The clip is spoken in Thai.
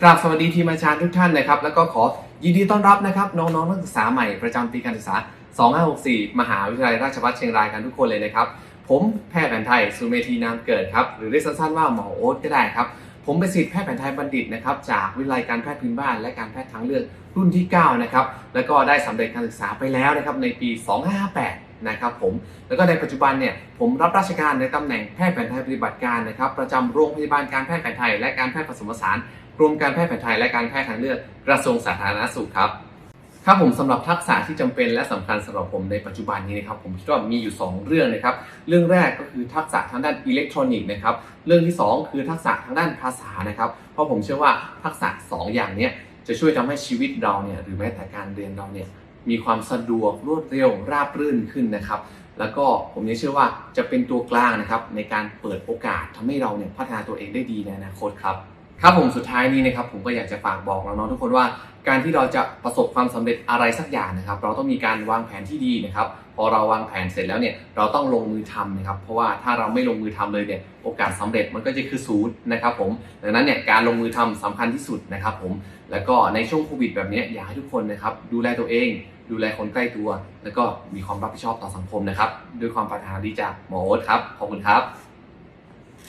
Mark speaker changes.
Speaker 1: กราบสวัสดีทีมอาจารย์ทุกท่านนะครับ แล้วก็ขอยินดีต้อนรับนะครับ น้องๆนักศึกษาใหม่ประจำปีการศึกษา 2564 มหาวิทยาลัยราชภัฏเชียงรายกันทุกคนเลยนะครับ ผมแพทย์แผนไทยสุเมธีนามเกิดครับ หรือเรียกสั้นๆว่าหมอโอ๊ตก็ได้ครับ ผมเป็นศิษย์แพทย์แผนไทยบัณฑิตนะครับจากวิทยาลัยการแพทย์พื้นบ้าน และการแพทย์ทางเลือกรุ่นที่ 9 นะครับ แล้วก็ได้สำเร็จการศึกษาไปแล้วนะครับในปี 2558 นะครับผมแล้วก็ในปัจจุบันเนี่ยผมรับราชการในตำแหน่งแพทย์แผนไทยปฏิบัติการนะครับประจำโรงพยาบาลการแพทย์แผนไทย และการแพทย์ผสมผสานกรมการแพทย์แผนไทยและการแพทย์ทางเลือกกระทรวงสาธารณสุขครับครับผมสำหรับทักษะที่จำเป็นและสำคัญสำหรับผมในปัจจุบันนี้นะครับผมคิดว่ามีอยู่ 2 เรื่องนะครับ เรื่องแรกก็คือทักษะทางด้านอิเล็กทรอนิกส์นะครับเรื่องที่ 2 คือทักษะทางด้านภาษานะครับ เพราะผมเชื่อว่าทักษะ 2 อย่างนี้จะช่วยทำให้ชีวิตเราเนี่ยหรือแม้แต่การเรียนเราเนี่ย มีความสะดวกรวดเร็วราบรื่นขึ้นนะครับ แล้วก็ผมยังเชื่อว่าจะเป็นตัวกลางนะครับในการเปิดโอกาสทำให้เราเนี่ยพัฒนาตัวเองได้ดีในอนาคตครับ ครับผมสุดท้ายนี้นะครับผมก็อยากจะฝากบอกน้องๆทุกคนว่า การที่เราจะประสบความสำเร็จอะไรสักอย่างนะครับ เราต้องมีการวางแผนที่ดีนะครับ พอเราวางแผนเสร็จแล้วเนี่ยเราต้องลงมือทำนะครับ เพราะว่าถ้าเราไม่ลงมือทำเลยเนี่ยโอกาสสำเร็จมันก็จะคือศูนย์นะครับผมดังนั้นเนี่ยการลงมือทำสำคัญที่สุดนะครับผมแล้วก็ในช่วงโควิดแบบนี้อยากให้ทุกคนนะครับดูแลตัวเอง ดูแลคนใกล้ตัว แล้วก็มีความรับผิดชอบต่อสังคมนะครับด้วยความปรารถนาดีจากหมอโอ๊ตครับขอบคุณครับ